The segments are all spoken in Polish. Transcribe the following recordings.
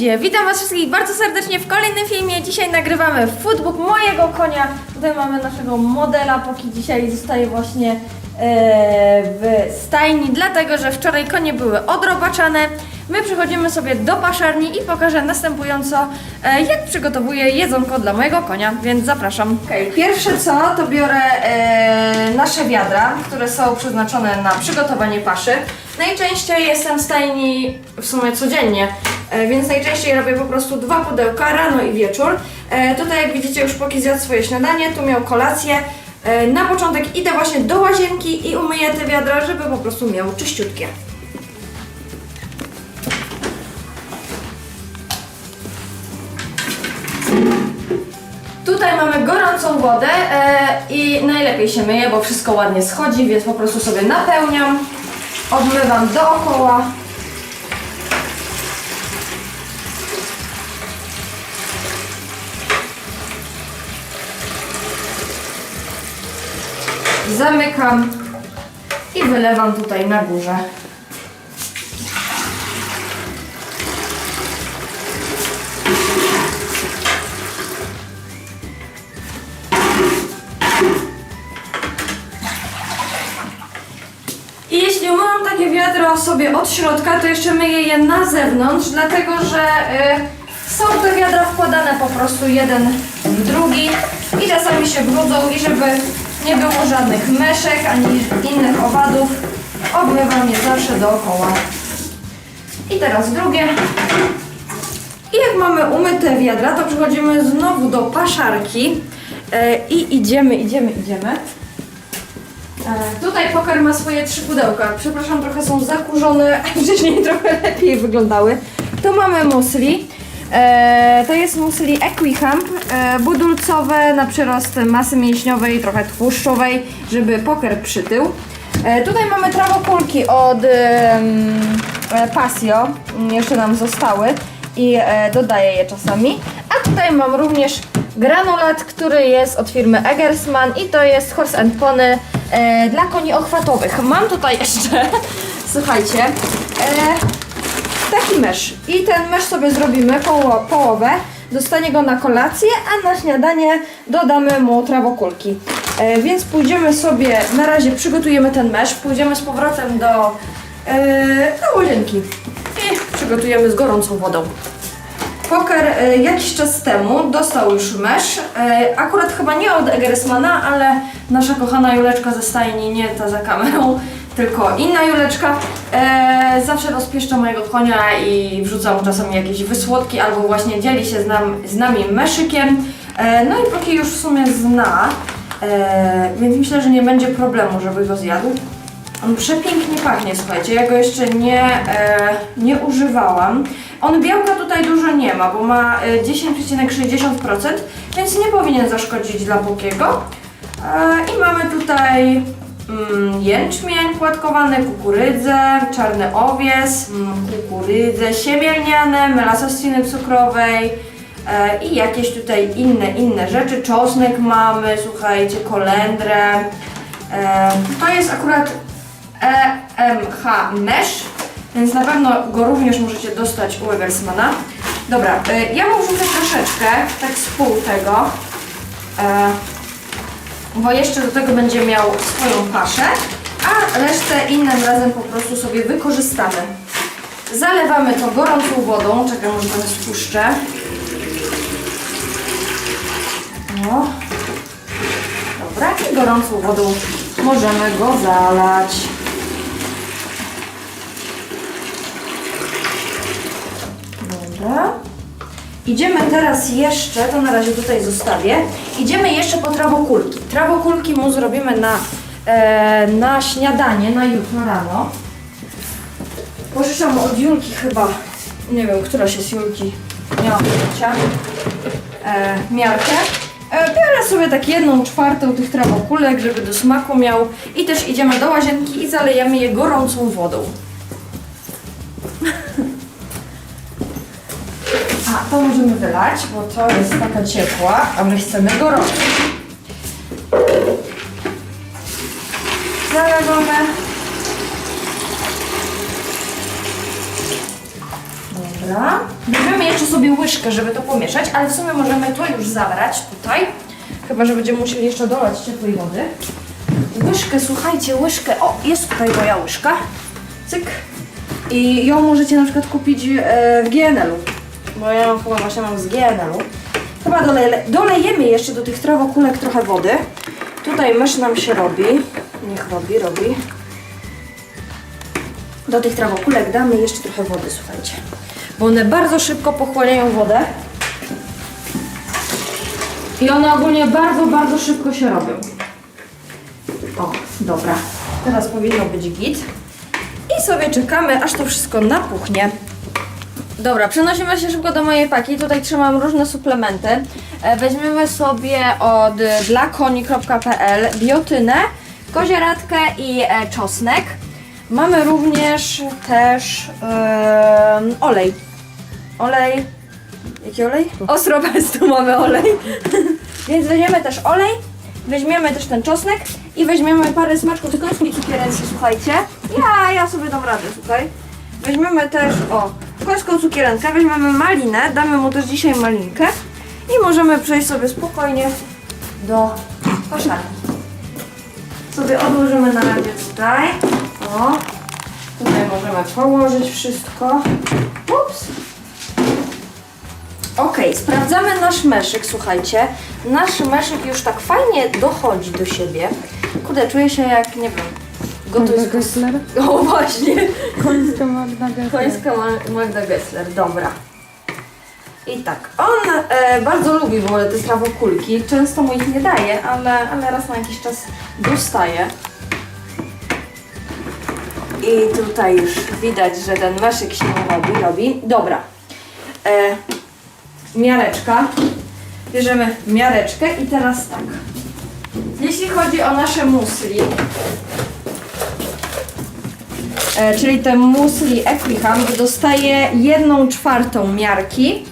Witam Was wszystkich bardzo serdecznie w kolejnym filmie. Dzisiaj nagrywamy foodbook mojego konia. Tutaj mamy naszego modela, póki dzisiaj zostaje właśnie e, w stajni, dlatego że wczoraj konie były odrobaczane. My przychodzimy sobie do paszarni i pokażę następująco, e, jak przygotowuję jedzonko dla mojego konia, więc zapraszam. Okay, pierwsze co, to biorę e, nasze wiadra, które są przeznaczone na przygotowanie paszy. Najczęściej jestem w stajni w sumie codziennie, więc najczęściej robię po prostu dwa pudełka, rano i wieczór. E, tutaj jak widzicie już Poki zjadł swoje śniadanie, tu miał kolację. E, na początek idę właśnie do łazienki i umyję te wiadra, żeby po prostu miał czyściutkie. Tutaj mamy gorącą wodę e, i najlepiej się myje, bo wszystko ładnie schodzi, więc po prostu sobie napełniam, obmywam dookoła. Zamykam i wylewam tutaj na górze. I jeśli umyłam takie wiadro sobie od środka, to jeszcze myję je na zewnątrz, dlatego że y, są te wiadra wkładane po prostu jeden w drugi i czasami się brudzą i żeby nie było żadnych meszek ani innych owadów, obmywam je zawsze dookoła. I teraz drugie. I jak mamy umyte wiadra, to przechodzimy znowu do paszarki y, i idziemy, idziemy, idziemy. E, Tutaj poker ma swoje trzy pudełka. Przepraszam, trochę są zakurzone, a wcześniej trochę lepiej wyglądały. Tu mamy musli. E, to jest musli Equihump, e, budulcowe na przyrost masy mięśniowej, trochę tłuszczowej, żeby poker przytył. E, tutaj mamy trawokulki od e, Pasio, mm, jeszcze nam zostały i e, dodaję je czasami. A tutaj mam również granulat, który jest od firmy Eggersman i to jest Horse and Pony e, dla koni ochwatowych. Mam tutaj jeszcze, słuchajcie, e, I ten mesz sobie zrobimy poło połowę. Dostanie go na kolację, a na śniadanie dodamy mu trawokulki. E, więc pójdziemy sobie, na razie przygotujemy ten mesz, pójdziemy z powrotem do, e, do łazienki i przygotujemy z gorącą wodą. Poker e, jakiś czas temu dostał już mesz, e, akurat chyba nie od Egersmana, ale nasza kochana Juleczka ze stajni, nie ta za kamerą, tylko inna Juleczka, e, zawsze rozpieszcza mojego konia i wrzuca mu czasami jakieś wysłodki albo właśnie dzieli się z, nam, z nami meszykiem. E, no i Poki już w sumie zna, e, więc myślę, że nie będzie problemu, żeby go zjadł. On przepięknie pachnie, słuchajcie, ja go jeszcze nie, e, nie używałam. On białka tutaj dużo nie ma, bo ma e, 10,60%, więc nie powinien zaszkodzić dla Bokiego. E, I mamy tutaj jęczmień płatkowany, kukurydzę, czarny owies, mm, kukurydzę siemielniane, trzciny cukrowej e, i jakieś tutaj inne, inne rzeczy. Czosnek mamy, słuchajcie, kolendrę. E, to jest akurat EMH Mesh, więc na pewno go również możecie dostać u Egersmana. Dobra, y, ja mu wrzucę troszeczkę, tak z pół tego, e, bo jeszcze do tego będzie miał swoją paszę, a resztę innym razem po prostu sobie wykorzystamy. Zalewamy to gorącą wodą, czekaj, może trochę spuszczę. O. Dobra, i gorącą wodą możemy go zalać. Dobra. Idziemy teraz jeszcze, to na razie tutaj zostawię. Idziemy jeszcze po trawokulki. Trawokulki mu zrobimy na, e, na śniadanie, na jutro rano. Pożyczam od Julki chyba, nie wiem, któraś jest Julki, nie mam pojęcia, e, miarkę. E, biorę sobie tak jedną czwartą tych trawokulek, żeby do smaku miał. I też idziemy do łazienki i zalejemy je gorącą wodą. To możemy wylać, bo to jest taka ciepła, a my chcemy gorącą. Zalewamy. Dobra. Bierzemy jeszcze sobie łyżkę, żeby to pomieszać, ale w sumie możemy to już zabrać tutaj. Chyba, że będziemy musieli jeszcze dolać ciepłej wody. Łyżkę, słuchajcie, łyżkę. O, jest tutaj moja łyżka. Cyk. I ją możecie na przykład kupić e, w GNL-u. Bo ja ją chyba właśnie mam z GNL-u. Chyba doleje, dolejemy jeszcze do tych trawokulek trochę wody. Tutaj mysz nam się robi. Niech robi, robi. Do tych trawokulek damy jeszcze trochę wody, słuchajcie. Bo one bardzo szybko pochłaniają wodę. I one ogólnie bardzo, bardzo szybko się robią. O, dobra. Teraz powinno być git. I sobie czekamy, aż to wszystko napuchnie. Dobra, przenosimy się szybko do mojej paki. Tutaj trzymam różne suplementy. E, Weźmiemy sobie od dlakoni.pl biotynę, kozieradkę i e, czosnek. Mamy również też olej. Olej. Jaki olej? Ostropestu mamy olej. Więc weźmiemy też olej, weźmiemy też ten czosnek i weźmiemy parę smaczków końskiej cukiereczki, słuchajcie. Ja, ja sobie dam radę tutaj. Weźmiemy też, o, końską cukierenkę, weźmiemy malinę, damy mu też dzisiaj malinkę i możemy przejść sobie spokojnie do koszarki. Sobie odłożymy na razie tutaj. O, tutaj możemy położyć wszystko. Ups. Ok, sprawdzamy nasz meszyk, słuchajcie. Nasz meszyk już tak fajnie dochodzi do siebie. Kurde, czuję się jak, nie wiem, Magda gotuj Gessler? O właśnie, Końska Magda Gessler. końska Ma- Magda Gessler, dobra. I tak, on e, bardzo lubi w ogóle te trawokulki. Często mu ich nie daje, ale, ale raz na jakiś czas dostaje. I tutaj już widać, że ten meszyk się robi, robi. Dobra. E, miareczka. Bierzemy miareczkę i teraz tak. Jeśli chodzi o nasze musli, e, czyli te musli Equiham dostaje jedną czwartą miarki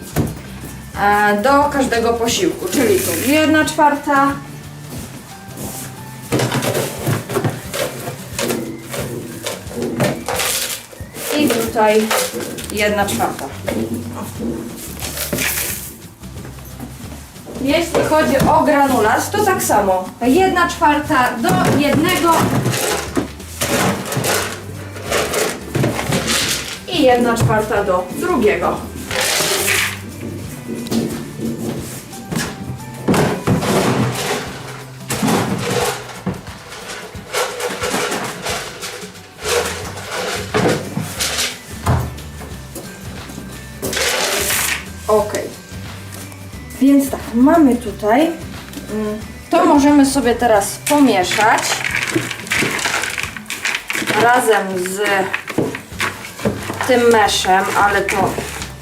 e, do każdego posiłku, czyli tu jedna czwarta, i tutaj jedna czwarta. Jeśli chodzi o granulat, to tak samo. Jedna czwarta do jednego jedna czwarta do drugiego. Ok. Więc tak, mamy tutaj. mm, To możemy sobie teraz pomieszać razem z tym meszem, ale to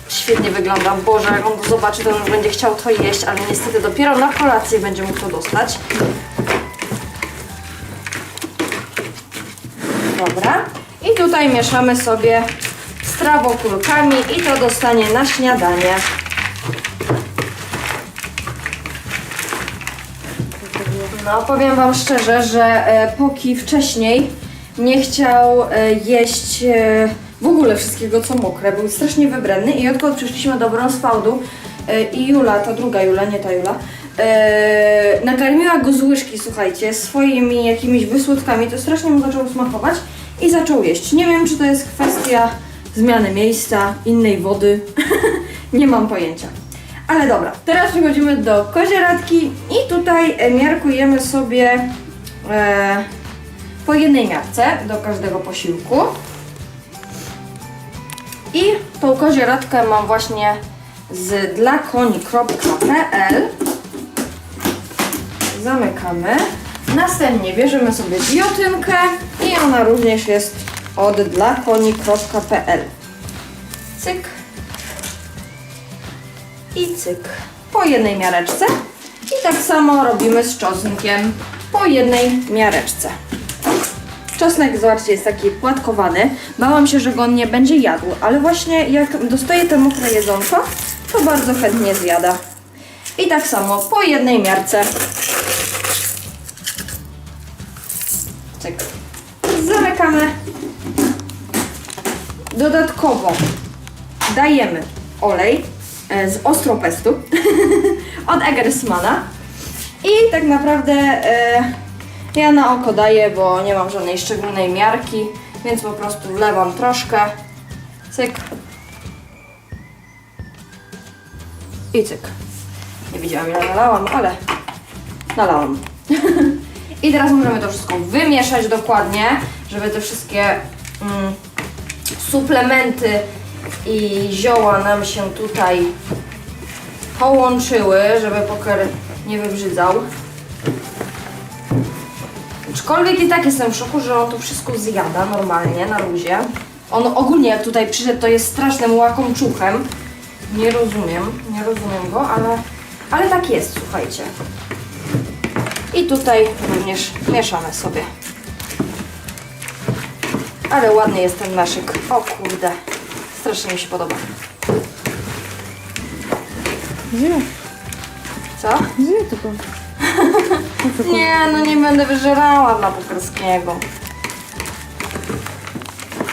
świetnie wygląda. Boże, jak on zobaczy, to już będzie chciał to jeść, ale niestety dopiero na kolację będzie mógł to dostać. Dobra. I tutaj mieszamy sobie z trawokulkami i to dostanie na śniadanie. No, powiem Wam szczerze, że e, Poki wcześniej nie chciał e, jeść e, w ogóle wszystkiego, co mokre. Był strasznie wybredny i odkąd przyszliśmy do Bronsfaldu e, i Jula, ta druga Jula, nie ta Jula, e, nakarmiła go z łyżki, słuchajcie, swoimi jakimiś wysłodkami, to strasznie mu zaczął smakować i zaczął jeść. Nie wiem, czy to jest kwestia zmiany miejsca, innej wody, nie mam pojęcia. Ale dobra, teraz przechodzimy do kozieradki i tutaj e, miarkujemy sobie e, po jednej miarce do każdego posiłku. I tą kozieradkę mam właśnie z dlakoni.pl Zamykamy. Następnie bierzemy sobie biotynkę i ona również jest od dlakoni.pl Cyk i cyk. Po jednej miareczce. I tak samo robimy z czosnkiem. Po jednej miareczce. Czosnek, zobaczcie, jest taki płatkowany. Bałam się, że go on nie będzie jadł, ale właśnie jak dostaje te mokre jedzonko, to bardzo chętnie zjada. I tak samo po jednej miarce. Cyk. Zamykamy. Dodatkowo dajemy olej e, z Ostropestu od Eggersmana. I tak naprawdę e, ja na oko daję, bo nie mam żadnej szczególnej miarki, więc po prostu wlewam troszkę. Cyk. I cyk. Nie widziałam ile nalałam, ale nalałam. I teraz możemy to wszystko wymieszać dokładnie, żeby te wszystkie mm, suplementy i zioła nam się tutaj połączyły, żeby poker nie wybrzydzał. Aczkolwiek i tak jestem w szoku, że on to wszystko zjada normalnie, na luzie. On ogólnie jak tutaj przyszedł, to jest strasznym łakomczuchem. Nie rozumiem, nie rozumiem go, ale, ale tak jest, słuchajcie. I tutaj również mieszamy sobie. Ale ładny jest ten meszyk. O kurde, strasznie mi się podoba. Zje, Co? zje tylko. Nie, no nie będę wyżerała dla pokerskiego.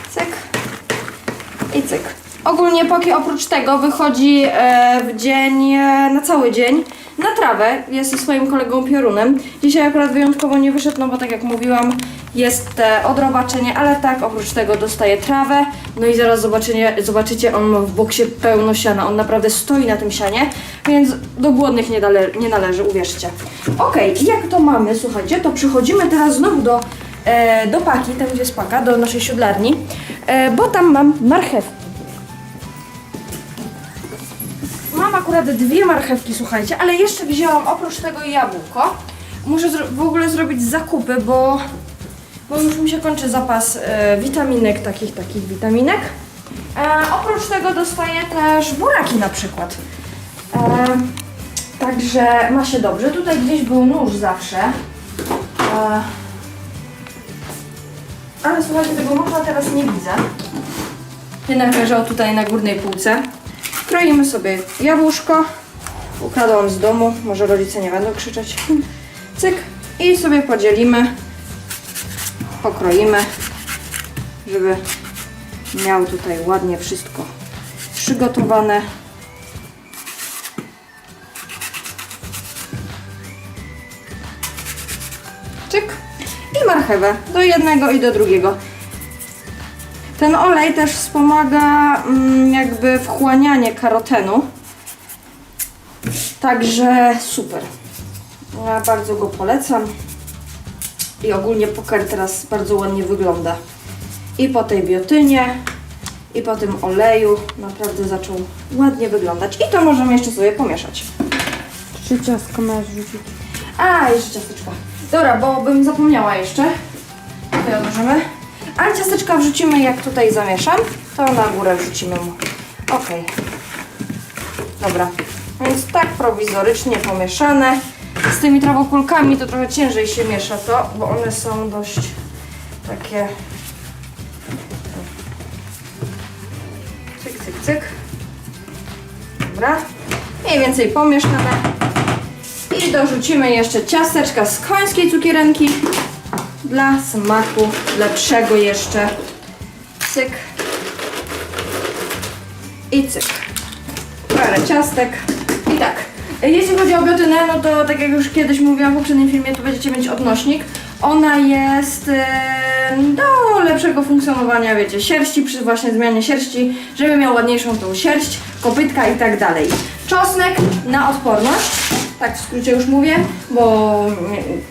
Cyk. I cyk. Ogólnie Poki oprócz tego wychodzi e, w dzień, e, na cały dzień na trawę. Jest ze swoim kolegą Piorunem. Dzisiaj akurat wyjątkowo nie wyszedł, no bo tak jak mówiłam, jest e, odrobaczenie, ale tak, oprócz tego dostaje trawę. No i zaraz zobaczycie, zobaczycie, on ma w boksie pełno siana. On naprawdę stoi na tym sianie, więc do głodnych nie, dale, nie należy, uwierzcie. Okej, i jak to mamy, słuchajcie, to przychodzimy teraz znowu do, e, do paki, tam gdzie jest paka, do naszej siodlarni, e, bo tam mam marchewki. Mam akurat dwie marchewki, słuchajcie, ale jeszcze wzięłam oprócz tego jabłko. Muszę w ogóle zrobić zakupy, bo, bo już mi się kończy zapas e, witaminek, takich, takich witaminek. E, oprócz tego dostaję też buraki na przykład. E, także ma się dobrze. Tutaj gdzieś był nóż zawsze. E, ale słuchajcie, tego noża teraz nie widzę. Jednak leżał tutaj na górnej półce. Kroimy sobie jabłuszko. Ukradłam z domu, może rodzice nie będą krzyczeć. Cyk. I sobie podzielimy. Pokroimy, żeby miał tutaj ładnie wszystko przygotowane. Marchewę do jednego i do drugiego. Ten olej też wspomaga mm, jakby wchłanianie karotenu. Także super. Ja bardzo go polecam. I ogólnie poker teraz bardzo ładnie wygląda. I po tej biotynie, i po tym oleju naprawdę zaczął ładnie wyglądać. I to możemy jeszcze sobie pomieszać. Trzy ciastka masz rzucić. A, jeszcze ciasteczka. Dobra, bo bym zapomniała jeszcze. Tutaj odłożymy. Ale ciasteczka wrzucimy, jak tutaj zamieszam, to na górę wrzucimy mu. Ok. Dobra. Więc tak prowizorycznie pomieszane. Z tymi trawokulkami to trochę ciężej się miesza to, bo one są dość takie... Cyk, cyk, cyk. Dobra. Mniej więcej pomieszane. I dorzucimy jeszcze ciasteczka z końskiej cukierenki dla smaku lepszego jeszcze. Cyk. I cyk. Parę ciastek. I tak. Jeśli chodzi o biotynę, no to tak jak już kiedyś mówiłam w poprzednim filmie, to będziecie mieć odnośnik. Ona jest e, do lepszego funkcjonowania, wiecie, sierści, przy właśnie zmianie sierści, żeby miał ładniejszą tą sierść, kopytka i tak dalej. Czosnek na odporność, tak w skrócie już mówię, bo mm,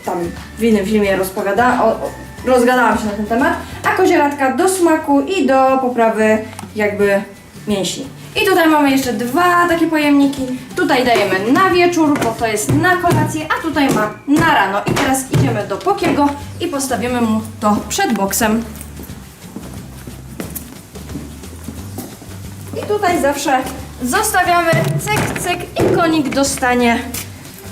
tam w innym filmie rozpowiada, o, o, rozgadałam się na ten temat, a kozielatka do smaku i do poprawy jakby mięśni. I tutaj mamy jeszcze dwa takie pojemniki. Tutaj dajemy na wieczór, bo to jest na kolację, a tutaj ma na rano. I teraz idziemy do Pokiego i postawimy mu to przed boksem. I tutaj zawsze zostawiamy cyk, cyk i konik dostanie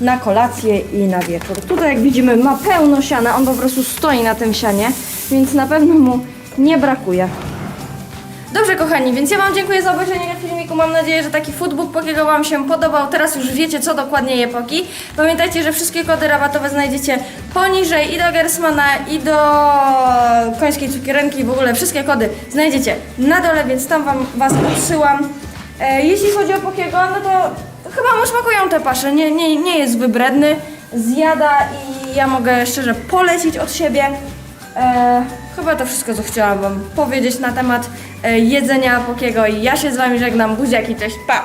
na kolację i na wieczór. Tutaj jak widzimy ma pełno siana, on po prostu stoi na tym sianie, więc na pewno mu nie brakuje. Dobrze kochani, więc ja Wam dziękuję za obejrzenie filmiku. Mam nadzieję, że taki foodbook Pokiego Wam się podobał. Teraz już wiecie, co dokładnie je Poki. Pamiętajcie, że wszystkie kody rabatowe znajdziecie poniżej i do Gersmana, i do końskiej cukierenki. W ogóle wszystkie kody znajdziecie na dole, więc tam Wam Was odsyłam. E, jeśli chodzi o Pokiego, no to chyba mu smakują te pasze. Nie, nie, nie jest wybredny, zjada i ja mogę szczerze polecić od siebie. E, chyba to wszystko, co chciałam Wam powiedzieć na temat e, jedzenia Pokiego i ja się z Wami żegnam. Buziaki, cześć, pa!